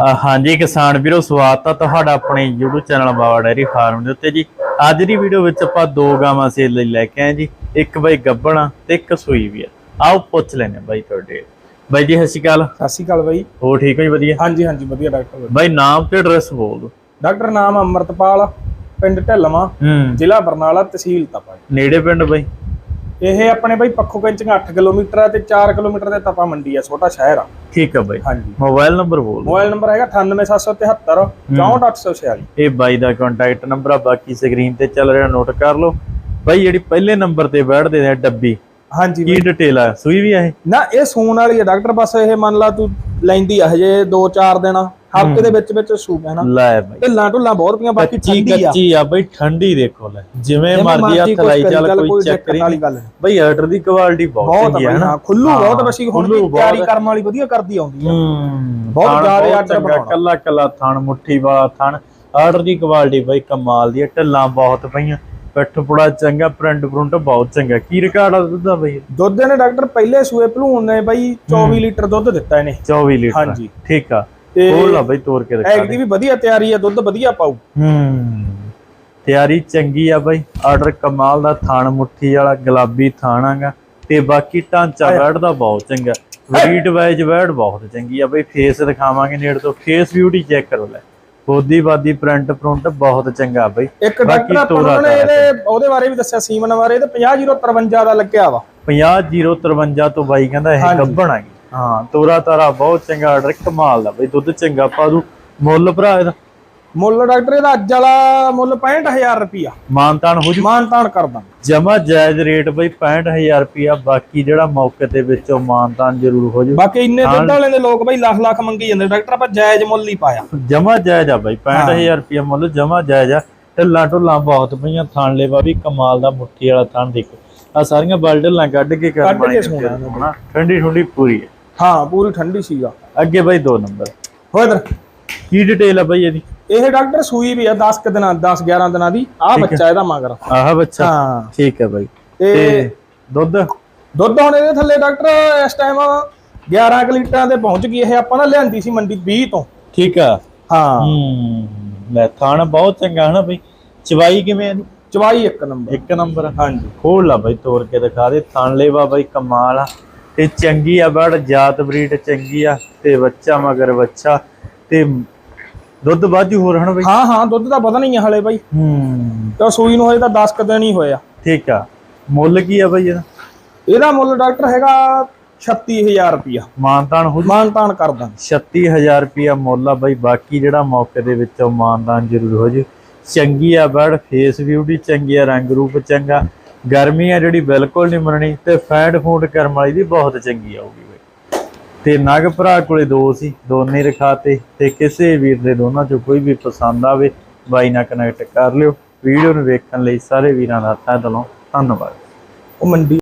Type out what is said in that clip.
ਹਾਂਜੀ ਕਿਸਾਨ ਵੀਰੋ ਸਵਾਗਤ ਆ ਤੁਹਾਡਾ ਆਪਣੇ YouTube channel Bawa dairy farm ਦੇ ਉੱਤੇ ਜੀ। ਅੱਜ ਦੀ ਵੀਡੀਓ ਵਿੱਚ ਆਪਾਂ ਦੋ ਗਾਵਾਂ ਸੇਲ ਲਈ ਲੈ ਕੇ ਆਏ ਜੀ। ਇੱਕ ਬਾਈ ਗੱਬਣਾ ਤੇ ਇੱਕ ਸੂਈ ਵੀ ਆ। ਆਓ ਪੁੱਛ ਲੈਣੇ ਬਾਈ ਤੁਹਾਡੇ। ਬਾਈ ਜੀ ਸਤਿ ਸ਼੍ਰੀ ਅਕਾਲ। ਸਤਿ ਸ਼੍ਰੀ ਅਕਾਲ ਬਾਈ। ਹੋ ਠੀਕ ਹੋ ਜੀ ਵਧੀਆ? ਹਾਂਜੀ ਹਾਂਜੀ ਵਧੀਆ ਡਾਕਟਰ ਬਾਈ। ਨਾਮ ਤੇ ਐਡਰੈਸ ਬੋਲ ਦਿਓ। ਡਾਕਟਰ ਨਾਮ ਅਮਰਤਪਾਲ ਪਿੰਡ ਢਿੱਲਵਾਂ ਜ਼ਿਲ੍ਹਾ ਬਰਨਾਲਾ ਤਹਿਸੀਲ ਤਪਾ ਨੇੜੇ ਪਿੰਡ ਬਾਈ? ਇਹ ਆਪਣੇ ਬਾਈ ਪੱਖੋ ਕੰਚੀਆਂ 8 ਕਿਲੋਮੀਟਰ ਹੈ ਤੇ 4 ਕਿਲੋਮੀਟਰ ਦੇ ਤਪਾ ਮੰਡੀ ਆ ਛੋਟਾ ਸ਼ਹਿਰ ਆ। ਠੀਕ ਆ ਬਾਈ। ਹਾਂਜੀ। ਮੋਬਾਈਲ ਨੰਬਰ ਬੋਲ ਮੋਬਾਈਲ ਨੰਬਰ ਹੈਗਾ 98773 64846 ਇਹ ਬਾਈ ਦਾ ਕੰਟੈਕਟ ਨੰਬਰ ਆ ਬਾਕੀ ਸਕਰੀਨ ਤੇ ਚੱਲ ਰਿਹਾ ਨੋਟ ਕਰ ਲਓ। ਬਾਈ ਜਿਹੜੀ ਪਹਿਲੇ ਨੰਬਰ ਤੇ ਬੈਠਦੇ ਨੇ ਡੱਬੀ ਹਾਂਜੀ ਕੀ ਡਿਟੇਲ ਆ? ਸੂਈ ਵੀ ਆ ਇਹ? ਨਾ ਇਹ ਸੂਣ ਵਾਲੀ ਹੈ ਡਾਕਟਰ ਬਸ ਇਹ ਮੰਨ ਲਾ ਤੂੰ ਲੈਂਦੀ ਆ ਹਜੇ 2-4 ਦਿਨ। ਹਫ਼ਤੇ ਦੇ ਵਿੱਚ ਵਿੱਚ ਸੂ ਪੈਣਾ ਲੈ ਬਾਈ। ਢਿੱਲਾਂ ਢੁੱਲਾਂ ਬਹੁਤ ਪਈਆਂ ਬਾਕੀ ਠੰਡੀ ਆ। ਕੱਚੀ ਆ ਬਈ ਠੰਡੀ ਦੇਖੋ ਲੈ। ਜਿਵੇਂ ਮਰਜ਼ੀ ਮਰਜ਼ੀ ਹੱਥ ਕੁਛ ਲਾਈ ਕਰੀ ਚੱਲ ਕੋਈ ਗੱਲ ਨਹੀਂ। ਬਈ ਆਰਡਰ ਦੀ ਕੁਆਲਿਟੀ ਬਹੁਤ ਚੰਗੀ ਆ ਹੈ ਨਾ। ਹਾਂ ਖੁੱਲੂ ਬਹੁਤ ਹਾਂ, ਬਸੀ ਹੁਣ ਤਿਆਰੀ। ਕਰਨ ਵਾਲੀ ਵਧੀਆ ਕਰਦੀ ਆਉਂਦੀ ਆ। ਹੂੰ ਬਹੁਤ ਜ਼ਿਆਦਾ ਆਰਡਰ ਬਣਾਉਣਾ। ਕੱਲਾ ਕੱਲਾ ਥਣ ਮੁੱਠੀ ਵਾਲਾ ਥਣ। ਆਰਡਰ ਦੀ ਕੁਆਲਿਟੀ ਬਈ ਕਮਾਲ ਦੀ ਹੈ ਢੱਲਾਂ ਬਹੁਤ ਪਈਆਂ। ਪਿੱਠ ਪੁੜਾ ਚੰਗਾ ਪ੍ਰਿੰਟ ਪ੍ਰਿੰਟ ਬਹੁਤ ਚੰਗਾ। ਕੀ ਰਿਕਾਰਡ ਆ ਦੁੱਧ ਦਾ ਬਈ? ਦੁੱਧ ਨੇ ਡਾਕਟਰ ਪਹਿਲੇ ਸੂਏ ਭਲੂਣ ਨੇ ਬਾਈ 24 ਲੀਟਰ ਦੁੱਧ ਦਿੱਤਾ ਇਹਨੇ। 24 ਲੀਟਰ। ਹਾਂਜੀ। ਠੀਕ ਆ। ਤੇ ਹੋਰ ਲਾ ਬਈ ਤੋੜ ਕੇ ਦਿਖਾ ਐਗ ਦੇ ਵੀ ਵਧੀਆ ਤਿਆਰੀ ਆ ਦੁੱਧ ਵਧੀਆ ਪਾਉ ਹੂੰ। ਤਿਆਰੀ ਚੰਗੀ ਆ ਬਾਈ। ਆਰਡਰ ਕਮਾਲ ਦਾ ਥਾਣ ਮੁੱਠੀ ਵਾਲਾ ਗੁਲਾਬੀ ਥਾਣਾਗਾ ਤੇ ਬਾਕੀ ਢਾਂਚਾ ਬੈਡ ਦਾ ਬਹੁਤ ਚੰਗਾ। ਵਰੀਟ ਵਾਈਜ ਬੈਡ ਬਹੁਤ ਚੰਗੀ ਆ ਬਈ। ਫੇਸ ਦਿਖਾਵਾਂਗੇ ਨੇੜ ਤੋਂ। ਫੇਸ ਬਿਊਟੀ ਚੈੱਕ ਕਰੋ ਲੈ। ਬੋਦੀ ਬਾਦੀ ਪ੍ਰਿੰਟ ਪ੍ਰਿੰਟ ਬਹੁਤ ਚੰਗਾ ਬਈ। ਇੱਕ ਬਾਕੀ ਡਾਕਟਰ ਆਪਾਂ ਨੂੰ ਇਹਦੇ ਉਹਦੇ ਬਾਰੇ ਵੀ ਦੱਸਿਆ ਸੀਮਨ ਬਾਰੇ। ਤੇ 50053 ਦਾ ਲੱਗਿਆ ਵਾ। 50053 ਤੋਂ ਬਾਈ ਕਹਿੰਦਾ ਇਹ। ਗੱਭਣ ਆ ਹਾਂ ਤੋਰਾ ਤਾਰਾ ਬਹੁਤ ਚੰਗਾ ਆਰਡਰ ਕਮਾਲ ਦਾ ਬਈ ਦੁੱਧ ਚੰਗਾ ਪਾ ਦੂ। ਮੁੱਲ ਭਰਾ ਇਹਦਾ। ਮੁੱਲ ਡਾਕਟਰ ਇਹਦਾ ਅੱਜ ਵਾਲਾ ਮੁੱਲ 65000 ਰੁਪਿਆ ਮਾਨਤਾਨ ਹੋ ਜੂ। ਮਾਨ ਤਾਨ ਕਰਦਾ ਜਮਾ ਜਾਇਜ਼ ਰੇਟ ਬਈ 65000 ਰੁਪਿਆ ਬਾਕੀ ਜਿਹੜਾ ਮੌਕੇ ਤੇ ਵਿੱਚੋਂ ਮਾਨਤਾਨ ਜ਼ਰੂਰ ਹੋ ਜੂ। ਬਾਕੀ ਇੰਨੇ ਦੁੱਧ ਵਾਲੇ ਦੇ ਲੋਕ ਬਾਈ ਲੱਖ ਲੱਖ ਮੰਗੀ ਜਾਂਦੇ। ਡਾਕਟਰ ਆਪਾਂ ਜਾਇਜ਼ ਮੁੱਲ ਹੀ ਪਾਇਆ। ਜਮਾ ਜਾਇਜ਼ ਆ ਬਈ 65000 ਰੁਪਿਆ ਮੁੱਲ ਜਮਾ ਜਾਇਜ਼ ਆ। ਢਿੱਲਾਂ ਢੁੱਲਾਂ ਬਹੁਤ ਪਈਆਂ ਥਾਣ ਲੇਵਾ ਵੀ ਕਮਾਲ ਦਾ ਮੁੱਠੀ ਵਾਲਾ ਥਾਣ ਦੇਖੋ। ਆ ਸਾਰੀਆਂ ਬਲਡਲਾਂ ਕੱਢ ਕੇ ਕੱਢ ਕਰਮਾਂ ਕੇ ਸੋਹਣਾ ਇਹਨੂੰ। ਹੋਣਾ ਠੰਡੀ ਠੰਡੀ ਪੂਰੀ ਹੈ। ਹਾਂ ਪੂਰੀ ਠੰਡੀ ਸੀਗਾ। ਅੱਗੇ ਬਈ ਦੋ ਨੰਬਰ। ਹੋ ਇਧਰ। ਕੀ ਡਿਟੇਲ ਆ ਬਈ ਇਹਦੀ? ਇਹ ਡਾਕਟਰ ਸੂਈ ਵੀ ਆ 10 ਕੁ ਦਿਨਾਂ 10 11 ਦਿਨਾਂ ਦੀ। ਆ ਬੱਚਾ ਇਹਦਾ ਮਗਰ। ਆਹ ਬੱਚਾ। ਹਾਂ। ਠੀਕ ਹੈ ਬਈ। ਤੇ ਦੁੱਧ? ਦੁੱਧ ਹੁਣ ਇਹਦੇ ਥੱਲੇ ਡਾਕਟਰ ਇਸ ਟਾਈਮ 11 ਕੁ ਲੀਟਰਾਂ ਤੇ ਪਹੁੰਚ ਗਈ। ਇਹ ਆਪਾਂ ਨਾ ਲਿਆਂਦੀ ਸੀ ਮੰਡੀ 20 ਤੋਂ। ਠੀਕ ਆ। ਹਾਂ। ਹੂੰ। ਲੈ ਥਾਣ ਬਹੁਤ ਚੰਗਾ ਹੈ ਨਾ ਬਈ। ਚਵਾਈ ਕਿਵੇਂ ਆ? ਚਵਾਈ ਇੱਕ ਨੰਬਰ। ਇੱਕ ਨੰਬਰ। ਹਾਂਜੀ। ਖੋਲ ਲਾ ਬਾਈ ਤੋੜ ਕੇ ਦਿਖਾ ਦੇ। ਥਣ ਲੇਵਾ ਬਾਈ ਕਮਾਲ ਆ। ਤੇ ਚੰਗੀ ਆ ਬੜ ਜਾਤ ਬਰੀਡ ਚੰਗੀ ਆ ਤੇ ਬੱਚਾ ਮਗਰ ਬੱਚਾ ਤੇ ਦੁੱਧ ਵਾਧੂ ਹੋਰ ਹਨ ਬਾਈ? ਹਾਂ ਹਾਂ ਦੁੱਧ ਤਾਂ ਵਧਣਾ ਹੀ ਆ ਹਲੇ ਬਾਈ। ਹੂੰ। ਤੇ ਸੂਈ ਨੂੰ ਹਜੇ ਤਾਂ 10 ਕੁ ਦਿਨ ਹੀ ਹੋਏ ਆ। ਠੀਕ ਆ। ਮੁੱਲ ਕੀ ਆ ਬਾਈ ਇਹਦਾ? ਇਹਦਾ ਮੁੱਲ ਡਾਕਟਰ ਹੈਗਾ 36000 ਰੁਪਿਆ ਮਾਨਤਾਨ ਹੋ ਮਾਨ ਤਾਨ ਕਰਦਾ 36000 ਰੁਪਿਆ ਮੁੱਲ ਆ ਬਾਈ ਬਾਕੀ ਜਿਹੜਾ ਮੌਕੇ ਦੇ ਵਿੱਚੋਂ ਮਾਨਦਾਨ ਜ਼ਰੂਰ ਹੋ ਜੇ। ਚੰਗੀ ਆ ਬੜ ਫੇਸ ਬਿਊਟੀ ਚੰਗੀ ਆ ਰੰਗ ਰੂਪ ਚੰਗਾ। ਗਰਮੀ ਆ ਜਿਹੜੀ ਬਿਲਕੁਲ ਨਹੀਂ ਮੰਨਣੀ ਤੇ ਫੈਟ ਫੂਟ ਕਰਮ ਵਾਲੀ ਦੀ ਬਹੁਤ ਚੰਗੀ ਆਊਗੀ ਬਾਈ। ਤੇ ਨਗ ਭਰਾ ਕੋਲੇ ਦੋ ਸੀ, ਦੋਨੇ ਰਖਾਤੇ ਤੇ ਕਿਸੇ ਵੀਰ ਦੇ ਦੋਨਾਂ ਚੋਂ ਕੋਈ ਵੀ ਪਸੰਦ ਆਵੇ, ਬਾਈ ਨਾਲ ਕਨੈਕਟ ਕਰ ਲਿਓ। ਵੀਡੀਓ ਨੂੰ ਵੇਖਣ ਲਈ ਸਾਰੇ ਵੀਰਾਂ ਦਾ ਤਹਿ ਦਿਲੋਂ ਧੰਨਵਾਦ। ਉਹ ਮੰਡੀ